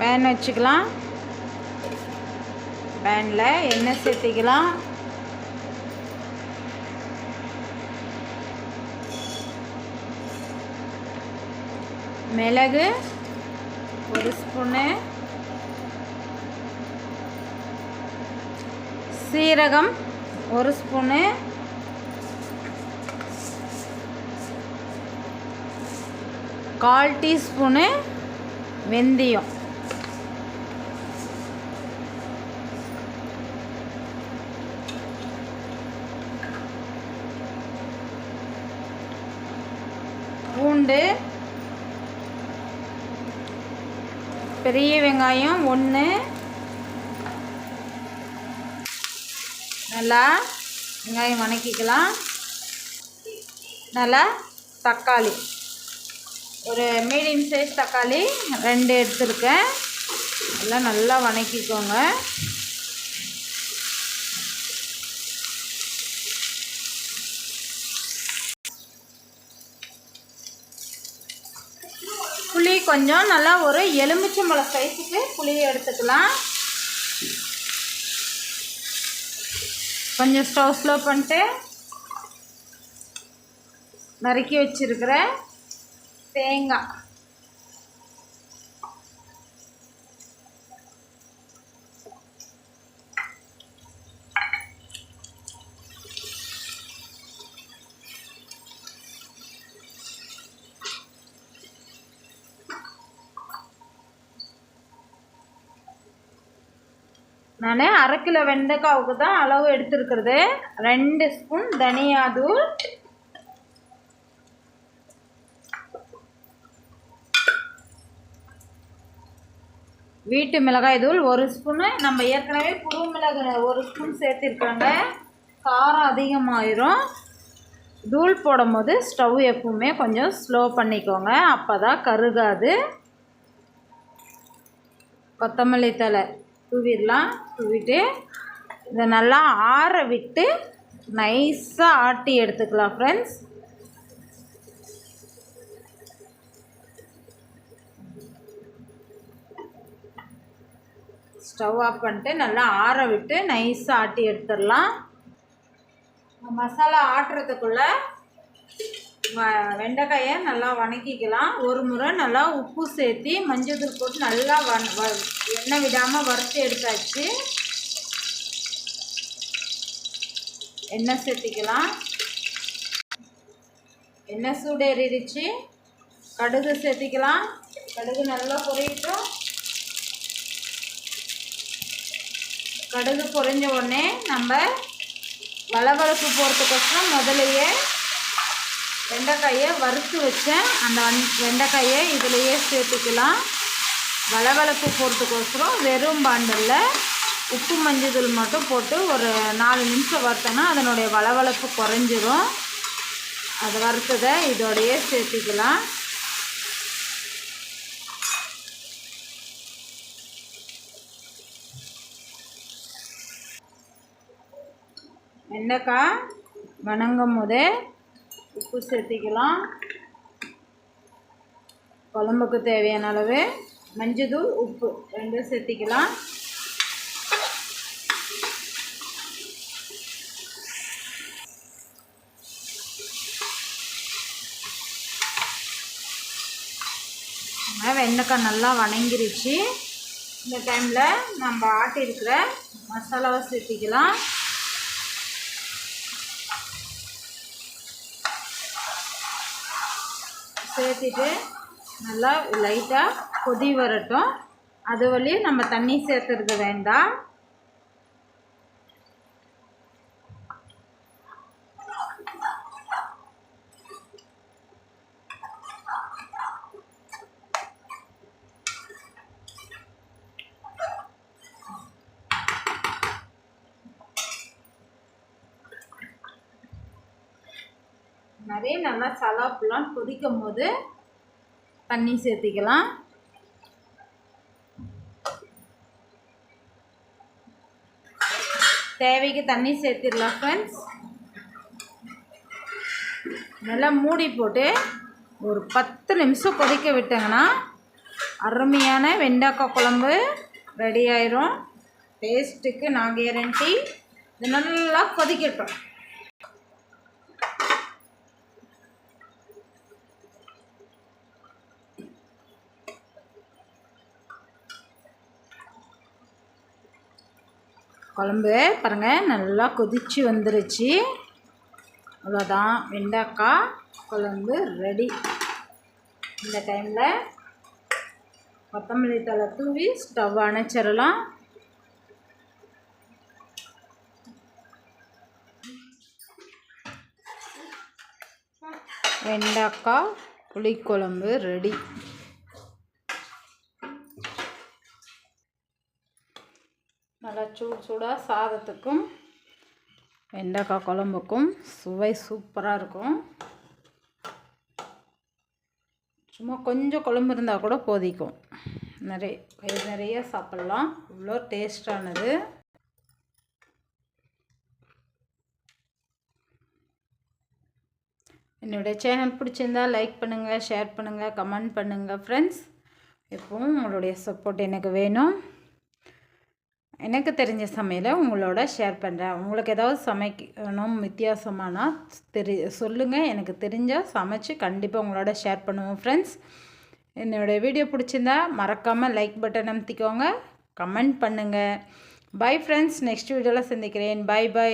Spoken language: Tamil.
பேன் வச்சுக்கலாம். பேனில் எண்ணெய் சேர்த்திக்கலாம். மிளகு ஒரு ஸ்பூனு. சீரகம் ஒரு ஸ்பூனு. கால் டீஸ்பூனு வெந்தயம். பூண்டு பெரிய வெங்காயம் ஒன்று நல்லா வெங்காயம் வணக்கிக்கலாம். நல்லா தக்காளி. ஒரு மீடியம் சைஸ் தக்காளி ரெண்டு எடுத்துருக்கேன். எல்லாம் நல்லா வணக்கிக்கோங்க. கொஞ்சம் நல்லா ஒரு எலுமிச்சம்பழம் சைஸுக்கு புளியை எடுத்துக்கலாம். கொஞ்சம் ஸ்டவ் ஸ்லோ பண்ணிட்டு நறுக்கி வச்சுருக்கிற தேங்காய். நான் அரை கிலோ வெண்டைக்காவுக்கு தான் அளவு எடுத்துருக்கிறது. ரெண்டு ஸ்பூன் தனியாதூள் வீட்டு மிளகாய் தூள் ஒரு ஸ்பூனு. நம்ம ஏற்கனவே புது மிளகாய் ஒரு ஸ்பூன் சேர்த்துருக்காங்க. காரம் அதிகமாயிரும். தூள் போடும்போது ஸ்டவ் எப்பவுமே கொஞ்சம் ஸ்லோ பண்ணிக்கோங்க. அப்போ தான் கருகாது. கொத்தமல்லி தழை. தூவிடலாம். தூவிட்டு இதை நல்லா ஆற விட்டு நைஸாக ஆட்டி எடுத்துக்கலாம் ஃப்ரெண்ட்ஸ் ஸ்டவ் ஆஃப் பண்ணிட்டு நல்லா ஆற விட்டு நைஸாக ஆட்டி எடுத்துடலாம். மசாலா ஆட்டுறதுக்குள்ளே வெண்டைக்காயை நல்லா வணக்கிக்கலாம். ஒரு முறை நல்லா உப்பு சேர்த்து மஞ்சள் போட்டு நல்லா வண வ- எண்ணெய் விடாமல் வறுத்து எடுத்தாச்சு. எண்ணெய் சேர்த்திக்கலாம். எண்ணெய் சூடேறிடுச்சு கடுகு சேர்த்திக்கலாம். கடுகு நல்லா பொரியட்டும். கடுகு பொரிஞ்ச உடனே நம்ம வளவளப்பு போகிறதுக்கோசரம் முதலையே வெண்டைக்காயை வறுத்து வச்சேன். அந்த வன் வெண்டைக்காயை இதிலையே சேர்த்துக்கலாம். வளவளப்பு போகிறதுக்கோசரம் வெறும் பாண்டலில் உப்பு மஞ்சள் மட்டும் போட்டு ஒரு நாலு நிமிஷம் வறுத்தோன்னா அதனுடைய வளவளப்பு குறைஞ்சிரும். அது வறுத்ததை இதோடையே சேர்த்துக்கலாம். வெண்டைக்காய் வணங்கும் போதே உப்பு சேர்த்திக்கலாம். குழம்புக்கு தேவையான அளவு மஞ்சள் உப்பு ரெண்டும் சேர்த்திக்கலாம். வெண்டைக்காய் நல்லா வணங்கிருச்சு. இந்த டைமில் நம்ம ஆட்டியிருக்கிற மசாலாவை சேர்த்திக்கலாம். சேர்த்துட்டு நல்லா லைட்டாக கொதி வரட்டும். அது வழியும் நம்ம தண்ணி சேர்த்துறது வேண்டாம். மாதிரி நல்லா சலாப்புலாம் கொதிக்கும் போது தண்ணி சேர்த்திக்கலாம். தேவைக்கு தண்ணி சேர்த்திடலாம் ஃப்ரெண்ட்ஸ் நல்லா மூடி போட்டு ஒரு பத்து நிமிஷம் கொதிக்க விட்டங்கன்னா அருமையான வெண்டைக்காய் குழம்பு ரெடி ஆயிரும். டேஸ்ட்டுக்கு நான் கேரண்டி இது நல்லா கொதிக்கட்டும். குழம்பு பாருங்கள் நல்லா கொதிச்சு வந்துருச்சு. அவ்வளோதான் வெண்டைக்காய் குழம்பு ரெடி இந்த டைமில் கொத்தமல்லி தலை தூவி ஸ்டவ் அணைச்சிடலாம். வெண்டைக்காய் புளிக்குழம்பு ரெடி நல்லா சூடு சூடாக சாதத்துக்கும் வெண்டைக்காய் குழம்புக்கும் சுவை சூப்பராக இருக்கும். சும்மா கொஞ்சம் குழம்பு இருந்தால் கூட போதிக்கும். நிறைய வயிறு நிறைய சாப்பிட்லாம். இவ்வளோ டேஸ்டானது. என்னுடைய சேனல் பிடிச்சிருந்தா லைக் பண்ணுங்கள் ஷேர் பண்ணுங்கள் கமெண்ட் பண்ணுங்கள் ஃப்ரெண்ட்ஸ் எப்பவும் உங்களுடைய சப்போர்ட் எனக்கு வேணும். எனக்கு தெரிஞ்ச சமையலை உங்களோட ஷேர் பண்ணுறேன் உங்களுக்கு ஏதாவது சமைக்கணும் வித்தியாசமானா தெரி சொல்லுங்கள் எனக்கு தெரிஞ்சால் சமைச்சு கண்டிப்பாக உங்களோட ஷேர் பண்ணுவோம் ஃப்ரெண்ட்ஸ் என்னோடய வீடியோ பிடிச்சிருந்தா மறக்காமல் லைக் பட்டன் அமுத்திக்கோங்க. கமெண்ட் பண்ணுங்கள் பை ஃப்ரெண்ட்ஸ் நெக்ஸ்ட் வீடியோவில் சந்திக்கிறேன். By by